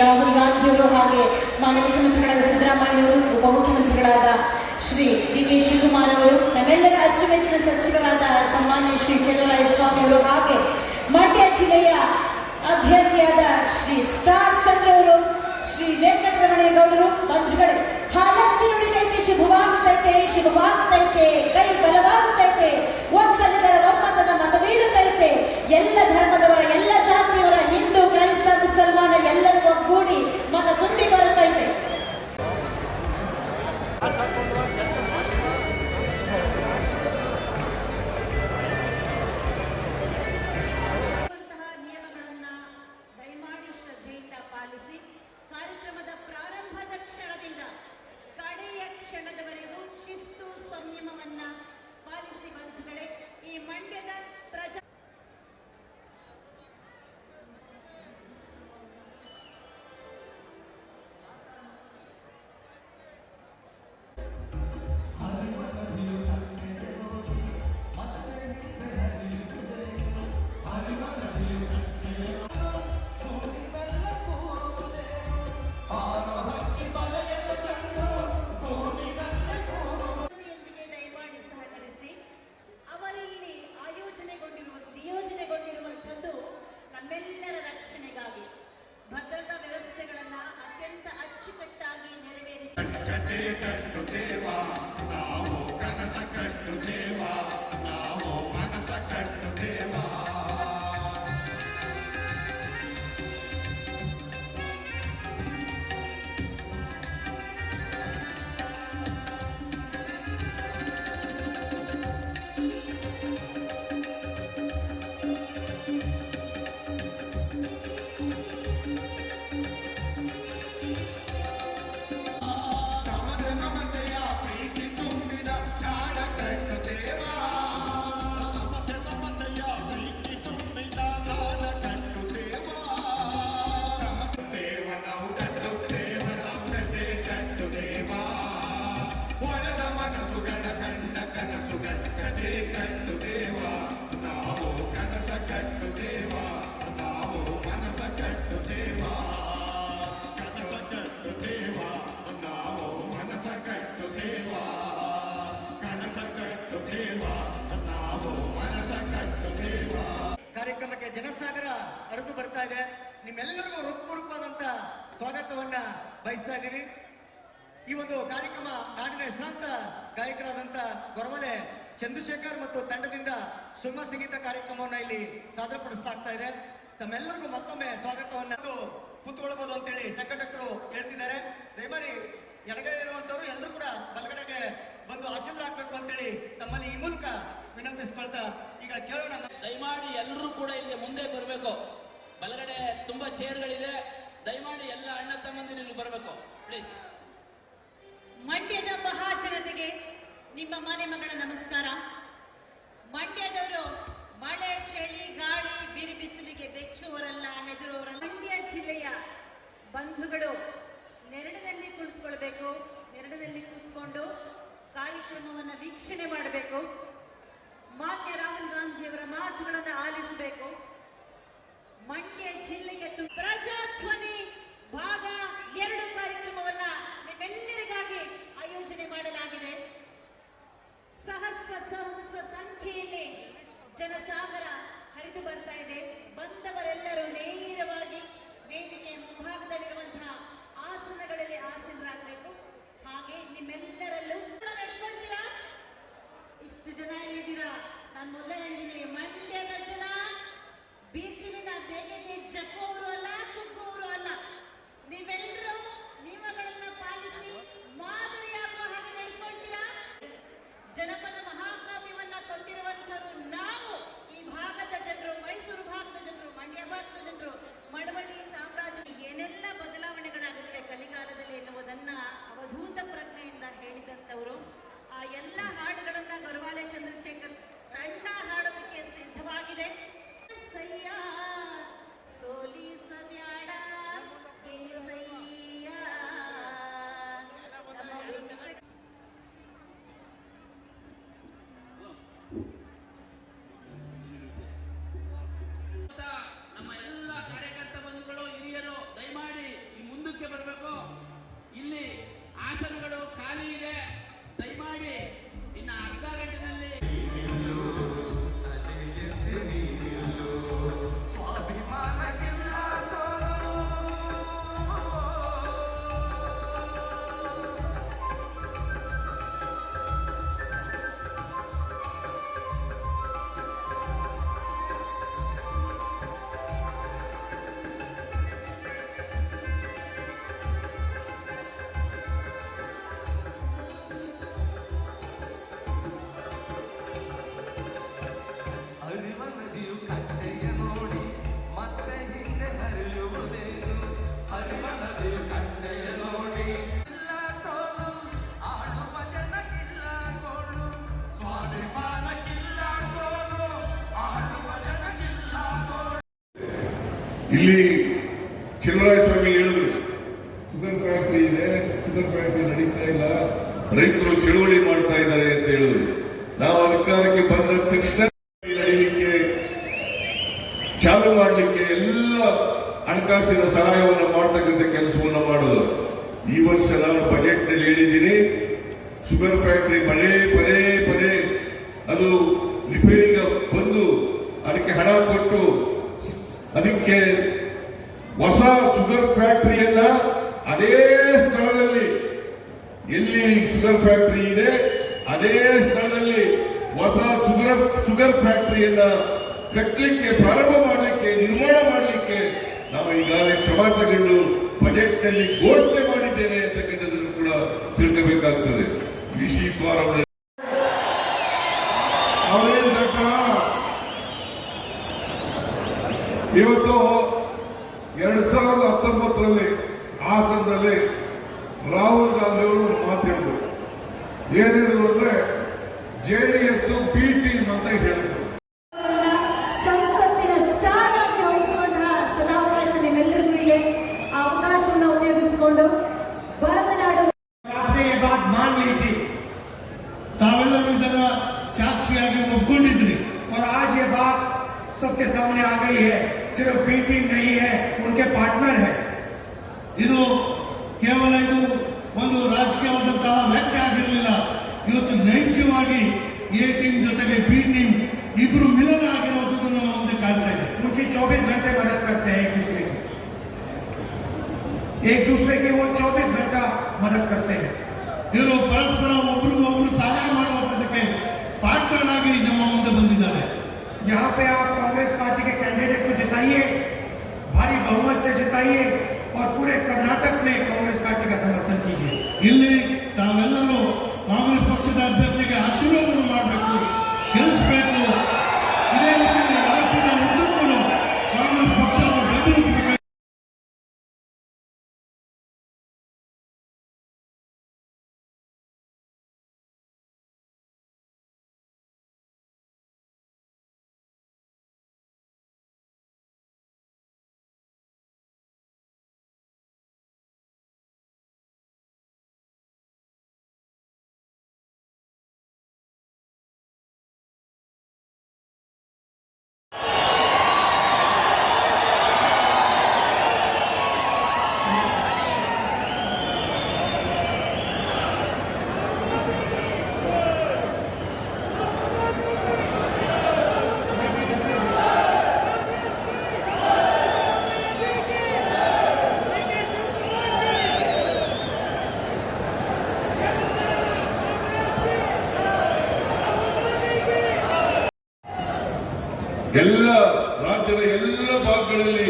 ರಾಹುಲ್ ಗಾಂಧಿಯವರು ಹಾಗೆ ಮಾನ್ಯ ಮುಖ್ಯಮಂತ್ರಿಗಳಾದ ಸಿದ್ದರಾಮಯ್ಯವರು ಉಪಮುಖ್ಯಮಂತ್ರಿಗಳಾದ ಶ್ರೀ ಡಿ ಕೆ ಶಿವಕುಮಾರ್ ಅವರು, ನಮ್ಮೆಲ್ಲರ ಅಚ್ಚುಮೆಚ್ಚಿನ ಸಚಿವರಾದ ಸನ್ಮಾನ್ಯ ಶ್ರೀ ಸ್ವಾಮಿ ಅವರು ಹಾಗೆ ಮಂಡ್ಯ ಜಿಲ್ಲೆಯ ಅಭ್ಯರ್ಥಿಯಾದ ಶ್ರೀ ಸ್ಟಾರ್ ಚಂದ್ರ ಅವರು, ಶ್ರೀ ವೆಂಕಟರಮಣೇಗೌಡರು ಮಂಜುಗಳೇ ಹಾಲಕ್ಕಿ ನುಡಿದೈತೆ, ಶುಭವಾಗುತ್ತೈತೆ ಶುಭವಾಗುತ್ತೈತೆ, ಕೈ ಬಲವಾಗುತ್ತೈತೆ, ಒಕ್ಕಲಿಗರ ಒಮ್ಮತದ ಮತ ಬೀಳುತ್ತೈತೆ ಎಲ್ಲ ಧರ್ಮದವರ ಎಲ್ಲ Ele está ಕಾರ್ಯಕ್ರಮವನ್ನ ಇಲ್ಲಿ ಸಾದರಪಡಿಸಲಾಗ್ತಾ ಇದೆ. ತಮ್ಮೆಲ್ಲರಿಗೂ ಮತ್ತೊಮ್ಮೆ ಸ್ವಾಗತವನ್ನ ಕೂತ್ಕೊಳ್ಬಹುದು ಅಂತೇಳಿ ಸಂಘಟಕರು ಹೇಳ್ತಿದ್ದಾರೆ. ದಯಮಾಡಿ ಎಡಗಡೆ ಇರುವಂತವರು ಎಲ್ಲರೂ ಕೂಡ ಬಲಗಡೆಗೆ ಬಂದು ಆಶೀರ್ವಾದ ಅಂತೇಳಿ ತಮ್ಮಲ್ಲಿ ಈ ಮೂಲಕ ವಿನಂತಿಸ್ಕೊಳ್ತಾ ಈಗ ಕೇಳೋಣ. ದಯಮಾಡಿ ಎಲ್ಲರೂ ಕೂಡ ಇಲ್ಲಿ ಮುಂದೆ ಬರಬೇಕು. ಬಲಗಡೆ ತುಂಬಾ ಚೇರ್ಗಳಿದೆ. ದಯಮಾಡಿ ಎಲ್ಲ ಅಣ್ಣ ತಮ್ಮಂದಿರು ಇಲ್ಲಿ ಬರಬೇಕು. ಪ್ಲೀಸ್ ಮಂಡ್ಯದ ಮಹಾಜನತೆಗೆ ನಿಮ್ಮ ಮನೆ ಮಗಳ ನಮಸ್ಕಾರ. ಮಂಡ್ಯದವರು ಮಳೆ, ಚಳಿ, ಗಾಳಿ, ಬಿರಿ ಬಿಸಿಲಿಗೆ ಬೆಚ್ಚುವರಲ್ಲ ಹೆದರುವವರಲ್ಲ. ಮಂಡ್ಯ ಜಿಲ್ಲೆಯ ಬಂಧುಗಳು ನೆರಳಿನಲ್ಲಿ ಕುಳಿತುಕೊಳ್ಬೇಕು, ನೆರಳಿನಲ್ಲಿ ಕೂತ್ಕೊಂಡು ಕಾರ್ಯಕ್ರಮವನ್ನು ವೀಕ್ಷಣೆ ಮಾಡಬೇಕು. ಮಾನ್ಯ ರಾಹುಲ್ ಗಾಂಧಿಯವರ ಮಾತುಗಳನ್ನು ಆಲಿಸಬೇಕು. ಮಂಡ್ಯ ಜಿಲ್ಲೆಯ ಪ್ರಜಾಧ್ವನಿ ಭಾಗ ಎರಡು ಕಾರ್ಯಕ್ರಮವನ್ನ ನಿಮ್ಮೆಲ್ಲರಿಗಾಗಿ ಆಯೋಜನೆ ಮಾಡಲಾಗಿದೆ. ಸಹಸ್ರ ಸಹಸ್ರ ಸಂಖ್ಯೆಯಲ್ಲಿ ಜನಸಾಗರ ಹರಿದು ಬರ್ತಾ ಇದೆ. ಬಂದವರೆಲ್ಲರೂ ನೇರವಾಗಿ ವೇದಿಕೆಯ ಮುಂಭಾಗದಲ್ಲಿರುವಂತಹ ಆಸನಗಳಲ್ಲಿ ಹಾಸನಗಳು ಖಾಲಿ ಇದೆ. ದಯಮಾಡಿ ಇಲ್ಲಿ ಸ್ವಾಮಿ ಹೇಳಿದ್ರು ಶುಗರ್ ಫ್ಯಾಕ್ಟರಿ ಇದೆ ಶುಗರ್ ಫ್ಯಾಕ್ಟರಿ ನಡೀತಾ ಇಲ್ಲ, ರೈತರು ಚಳುವಳಿ ಮಾಡ್ತಾ ಇದ್ದಾರೆ ಅಂತ ಹೇಳಿದ್ರು. ನಾವು ಅಧಿಕಾರಕ್ಕೆ ಬಂದ ತಕ್ಷಣ ನಡೀಲಿಕ್ಕೆ, ಚಾಲು ಮಾಡಲಿಕ್ಕೆ ಎಲ್ಲ ಹಣಕಾಸಿನ ಸಹಾಯವನ್ನು ಮಾಡ್ತಕ್ಕಂಥ ಕೆಲಸವನ್ನು ಮಾಡೋದು ಈ ವರ್ಷ ನಾನು ಬಜೆಟ್ನಲ್ಲಿ ಹೇಳಿದ್ದೀನಿ ಶುಗರ್ ಫ್ಯಾಕ್ಟರಿ ಪದೇ ಪದೇ ಪದೇ ಅದು ರಿಪೇರಿಗೆ ಬಂದು ಅದಕ್ಕೆ ಹಣ ಕೊಟ್ಟು ಅದಕ್ಕೆ ಹೊಸ ಶುಗರ್ ಫ್ಯಾಕ್ಟರಿಯನ್ನ ಅದೇ ಸ್ಥಳದಲ್ಲಿ ಎಲ್ಲಿ ಶುಗರ್ ಫ್ಯಾಕ್ಟರಿ ಇದೆ. ಅದೇ ಸ್ಥಳದಲ್ಲಿ ಹೊಸ ಶುಗರ್ ಶುಗರ್ ಫ್ಯಾಕ್ಟರಿಯನ್ನ ಕಟ್ಟಲಿಕ್ಕೆ, ಪ್ರಾರಂಭ ಮಾಡಲಿಕ್ಕೆ, ನಿರ್ಮಾಣ ಮಾಡಲಿಕ್ಕೆ ನಾವು ಈಗಾಗಲೇ ಕ್ರಮ ತಗೊಂಡು ಬಜೆಟ್ನಲ್ಲಿ ಘೋಷಣೆ ಮಾಡಿದ್ದೇನೆ ಅಂತಕ್ಕಂಥದ್ದನ್ನು ಕೂಡ ತಿಳ್ಕೋಬೇಕಾಗ್ತದೆ. ಕೃಷಿ ಫಾರಂ ಅವರೇನ್ ದಟ್ಟ ಇವತ್ತು ಎರಡ್ ಸಾವಿರದ ಹತ್ತೊಂಬತ್ತರಲ್ಲಿ ಹಾಸನದಲ್ಲಿ ರಾಹುಲ್ ಗಾಂಧಿ ಅವರು ಒಂದು ಮಾತು ಹೇಳಿದ್ರು ಏನಿದ್ರು ಅಂದ್ರೆ J D S P team ಅಂತ ಹೇಳಿದ್ರು ನೈಜವಾಗಿ ಎ ಟೀಮ್ ಜೊತೆಗೆ ಬಿ ಟೀಮ್ ಇಬ್ರು ಮಿಲನ ಆಗಿರುವಂಥದ್ದು ನಮ್ಮ ಮುಂದೆ ಕಾಣ್ತಾ ಇದೆ उनकी 24 घंटे मदद करते हैं एक दूसरे की एक दूसरे की वो 24 घंटा मदद करते हैं ಇವರು ಪರಸ್ಪರ ಒಬ್ರಿಗೂ ಒಬ್ರು ಸಹಾಯ ಮಾಡುವಂಥದ್ದಕ್ಕೆ ಪಾರ್ಟ್ನರ್ ಆಗಿ ನಮ್ಮ ಮುಂದೆ ಬಂದಿದ್ದಾರೆ यहाँ पे आप कांग्रेस पार्टी के कैंडिडेट को जिताइए भारी बहुमत से जिताइए और पूरे कर्नाटक में कांग्रेस पार्टी का समर्थन कीजिए ಇಲ್ಲಿ ತಾವೆಲ್ಲರೂ ಕಾಂಗ್ರೆಸ್ ಪಕ್ಷದ ಅಭ್ಯರ್ಥಿಗೆ ಎಲ್ಲ ರಾಜ್ಯದ ಎಲ್ಲ ಭಾಗಗಳಲ್ಲಿ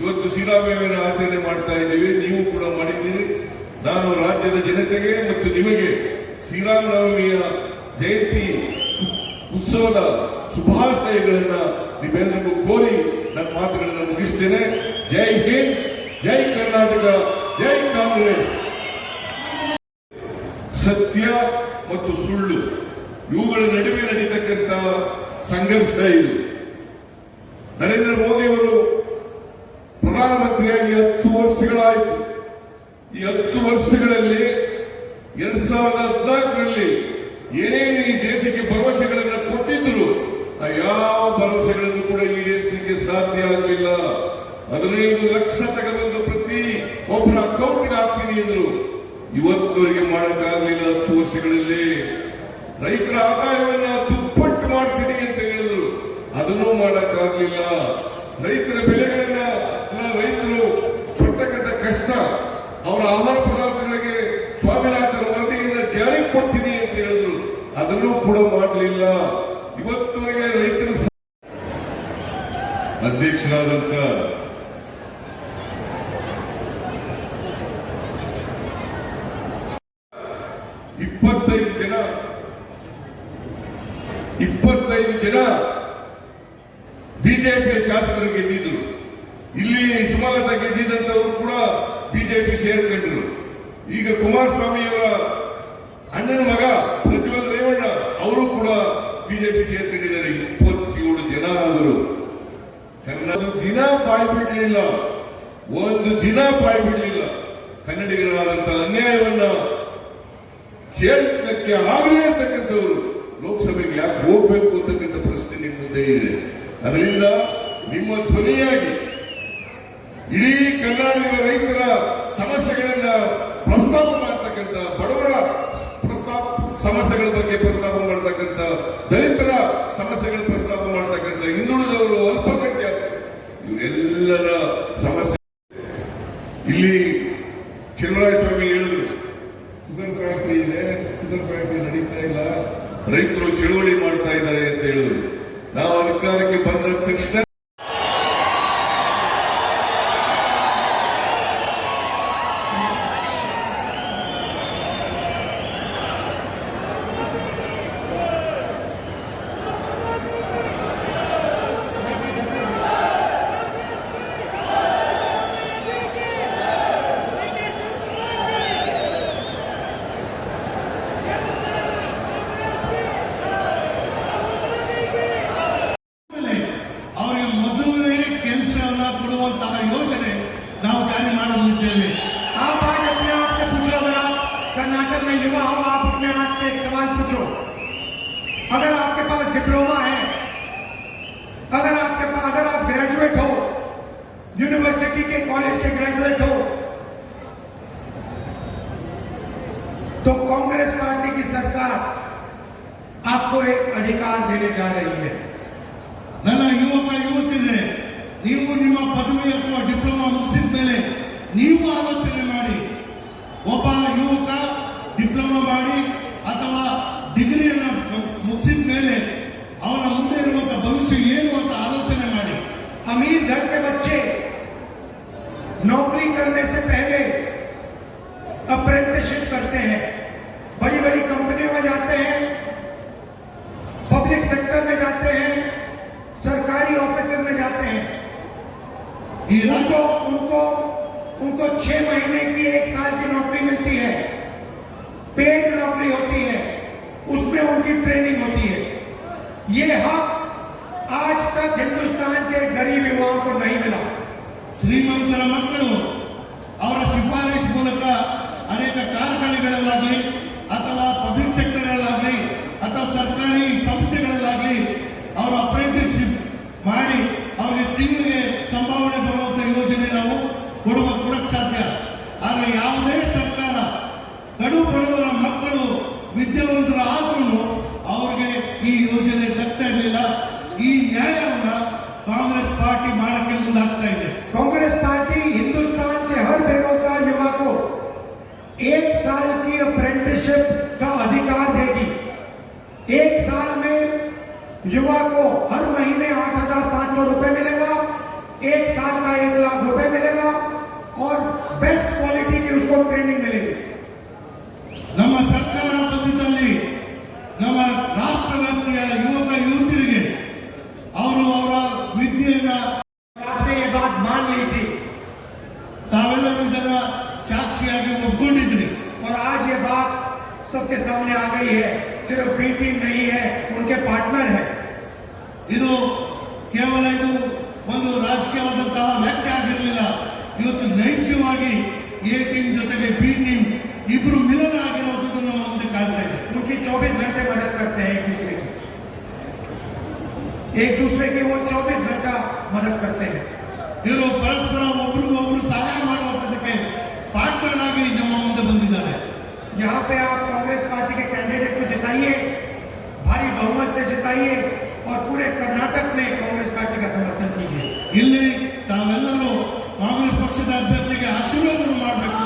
ಇವತ್ತು ಶ್ರೀರಾಮನವಮಿಯನ್ನು ಆಚರಣೆ ಮಾಡ್ತಾ ಇದ್ದೀವಿ. ನೀವು ಕೂಡ ಮಾಡಿದ್ದೀರಿ. ನಾನು ರಾಜ್ಯದ ಜನತೆಗೆ ಮತ್ತು ನಿಮಗೆ ಶ್ರೀರಾಮನವಮಿಯ ಜಯಂತಿ ಉತ್ಸವದ ಶುಭಾಶಯಗಳನ್ನ ನಿಮ್ಮೆಲ್ಲರಿಗೂ ಕೋರಿ ನನ್ನ ಮಾತುಗಳನ್ನು ಮುಗಿಸ್ತೇನೆ. ಜೈ ಹಿಂದ್, ಜೈ ಕರ್ನಾಟಕ, ಜೈ ಕಾಂಗ್ರೆಸ್. ಸತ್ಯ ಮತ್ತು ಸುಳ್ಳು ಇವುಗಳ ನಡುವೆ ನಡೀತಕ್ಕಂತಹ ಸಂಘರ್ಷ ಇದು. ನರೇಂದ್ರ ಮೋದಿ ಅವರು ಪ್ರಧಾನಮಂತ್ರಿಯಾಗಿ ಹತ್ತು ವರ್ಷಗಳಾಯಿತು. ಈ ಹತ್ತು ವರ್ಷಗಳಲ್ಲಿ ಎರಡ್ ಸಾವಿರದ ಹದಿನಾಲ್ಕರಲ್ಲಿ ಏನೇನು ಈ ದೇಶಕ್ಕೆ ಭರವಸೆಗಳನ್ನು ಕೊಟ್ಟಿದ್ರು ಆ ಯಾವ ಭರವಸೆಗಳನ್ನು ಕೂಡ ಈಡೇರಿಸಲಿಕ್ಕೆ ಸಾಧ್ಯ ಆಗಲಿಲ್ಲ. ಹದಿನೈದು ಲಕ್ಷ ತಗೊಂಡು ಪ್ರತಿ ಒಬ್ಬರ ಅಕೌಂಟ್ಗೆ ಹಾಕ್ತೀನಿ ಎಂದರು ಇವತ್ತುವರೆಗೆ ಮಾಡಕ್ಕಾಗಲಿಲ್ಲ ಹತ್ತು ವರ್ಷಗಳಲ್ಲಿ. ರೈತರ ಆದಾಯವನ್ನ ದುಪ್ಪಟ್ಟು ಮಾಡ್ತೀನಿ. ಅದನ್ನೂ ಮಾಡಕ್ಕಾಗಲಿಲ್ಲ. ರೈತರ ಬೆಲೆಗಳನ್ನ ರೈತರು ಪಡ್ತಕ್ಕಂಥ ಕಷ್ಟ, ಅವರ ಆಹಾರ ಪದಾರ್ಥಗಳಿಗೆ ಸ್ವಾಮಿನಾಥನ ವರದಿಯನ್ನ ಜಾರಿಗೆ ಕೊಡ್ತೀನಿ ಅಂತ ಹೇಳಿದ್ರು. ಅದನ್ನೂ ಕೂಡ ಮಾಡಲಿಲ್ಲ. ಇವತ್ತುವರೆಗೆ ರೈತರ ಸ- ಅಧ್ಯಕ್ಷರಾದಂತ ಇಪ್ಪತ್ತೈದು ಜನ ಇಪ್ಪತ್ತೈದು ಜನ ಬಿಜೆಪಿಯ ಶಾಸಕರು ಗೆದ್ದಿದ್ರು. ಇಲ್ಲಿ ಸುಮಲತಾ ಗೆದ್ದಿದಂತವರು ಕೂಡ ಬಿಜೆಪಿ ಸೇರ್ಕೊಂಡ್ರು ಈಗ ಕುಮಾರಸ್ವಾಮಿಯವರ ಅಣ್ಣನ ಮಗ ಪ್ರಜ್ವಲ್ ರೇವಣ್ಣ, ಅವರು ಕೂಡ ಬಿಜೆಪಿ ಸೇರ್ಕೊಂಡಿದ್ದಾರೆ. ಇಪ್ಪತ್ತೇಳು ಜನ ಆದರು ಕನ್ನಡ ದಿನ ಬಾಯಿ ಬಿಡಲಿಲ್ಲ. ಒಂದು ದಿನ ಬಾಯಿ ಬಿಡಲಿಲ್ಲ. ಕನ್ನಡಿಗರಾದಂತ ಅನ್ಯಾಯವನ್ನ ಕೇಳಲಿಕ್ಕೆ ಆಗಲೇ ಇರ್ತಕ್ಕಂಥವ್ರು. ಲೋಕಸಭೆಗೆ ಯಾಕೆ ಹೋಗ್ಬೇಕು ಅಂತಕ್ಕಂಥ ಪ್ರಶ್ನೆ ನಿಮ್ಮ ಮುಂದೆ ಇದೆ. ಅದರಿಂದ ನಿಮ್ಮ ಧ್ವನಿಯಾಗಿ ಇಡೀ ಕರ್ನಾಟಕದ ರೈತರ ಸಮಸ್ಯೆಗಳನ್ನ ಪ್ರಸ್ತಾಪ ಮಾಡ್ತಕ್ಕಂಥ ಬಡವರ ಪ್ರಸ್ತಾಪ, ಸಮಸ್ಯೆಗಳ ಬಗ್ಗೆ ಪ್ರಸ್ತಾಪ ಮಾಡ್ತಕ್ಕಂಥ ದಲಿತರ ಸಮಸ್ಯೆಗಳ ಪ್ರಸ್ತಾಪ ಮಾಡ್ತಕ್ಕಂಥ ಹಿಂದುಳಿದವರು ಅಲ್ಪಸಂಖ್ಯಾತರು ಇವರೆಲ್ಲರ ಸಮಸ್ಯೆ ಇಲ್ಲಿ ಸ್ವಾಮಿ ಹೇಳಿದ್ರು ಶುಗರ್ ಫ್ಯಾಕ್ಟರಿ ಇದೆ ಶುಗರ್ ಫ್ಯಾಕ್ಟರಿ ನಡೀತಾ ಇಲ್ಲ ರೈತರು ಚಳುವಳಿ ಮಾಡ್ತಾ ಇದ್ದಾರೆ ಅಂತ ಹೇಳಿದ್ರು ನಾವು ಅಧಿಕಾರಕ್ಕೆ ಕೆಲಸವನ್ನ ಕೊಡುವಂತಹ ಯೋಜನೆ ನಾವು ಜಾರಿ ಮಾಡಲಿದ್ದೇವೆ आप आज अपने आप से पूछो अगर आप कर्नाटक में युवा हो आप अपने आप से एक सवाल पूछो अगर आपके पास डिप्लोमा है अगर आपके पास अगर आप ग्रेजुएट हो यूनिवर्सिटी के कॉलेज के ग्रेजुएट हो तो कांग्रेस पार्टी की सरकार आपको एक अधिकार देने जा रही है ಪದವಿ ಅಥವಾ ಡಿಪ್ಲೊಮಾ ಮುಗಿಸಿದ ಮೇಲೆ ನೀವು ಆಲೋಚನೆ ಮಾಡಿ. ಒಬ್ಬ ಯುವಕ ಡಿಪ್ಲೊಮಾ ಮಾಡಿ ಅಥವಾ ಡಿಗ್ರಿಯನ್ನು ಮುಗಿಸಿದ ಮೇಲೆ ಅವನ ಮುಂದೆ ಇರುವಂತಹ ಭವಿಷ್ಯ ಏನು ಅಂತ ಆಲೋಚನೆ ಮಾಡಿ. ಅಮೀರ್ ಈ ರಾಜ್ಯ उनको उनको उनको छह महीने की एक साल की नौकरी मिलती है पेड नौकरी होती है उसमें उनकी ट्रेनिंग होती है ये हक आज तक हिंदुस्तान के गरीब युवाओं को नहीं मिला ಶ್ರೀಮಂತರ ಮಕ್ಕಳು ಅವರ ಶಿಫಾರಸು ಮೂಲಕ ಅನೇಕ ಕಾರ್ಖಾನೆಗಳಲ್ಲಾಗಲಿ ಅಥವಾ ಪಬ್ಲಿಕ್ ಸೆಕ್ಟರ್ಗಳಲ್ಲಾಗಲಿ ಅಥವಾ ಸರ್ಕಾರಿ ಸಂಸ್ಥೆಗಳಲ್ಲಾಗಲಿ ಕೊಡುವ ಕೊಡಕ್ಕೆ ಸಾಧ್ಯ ಆದರೆ ಯಾವುದೇ ಸರ್ಕಾರ ಇಬ್ರು ಮಿಲನ ಆಗಿರುವಂಥದ್ದು ನಮ್ಮ ಮುಂದೆ ಕಾಣ್ತಾ ಇದೆ उनकी 24 घंटे मदद करते हैं एक दूसरे की एक दूसरे की वो 24 घंटा मदद करते हैं ಇವರು ಪರಸ್ಪರ ಒಬ್ರಿಗೂ ಒಬ್ರು ಸಹಾಯ ಮಾಡುವಂಥದ್ದಕ್ಕೆ ಪಾರ್ಟ್ನರ್ ಆಗಿ ನಮ್ಮ ಮುಂದೆ ಬಂದಿದ್ದಾರೆ यहाँ पे आप कांग्रेस पार्टी के कैंडिडेट को जिताइए भारी बहुमत से जिताइए और पूरे कर्नाटक में कांग्रेस पार्टी का समर्थन कीजिए ಇಲ್ಲಿ ತಾವೆಲ್ಲರೂ ಕಾಂಗ್ರೆಸ್ ಪಕ್ಷದ ಅಭ್ಯರ್ಥಿಗೆ ಆಶೀರ್ವಾದ ಮಾಡಬೇಕು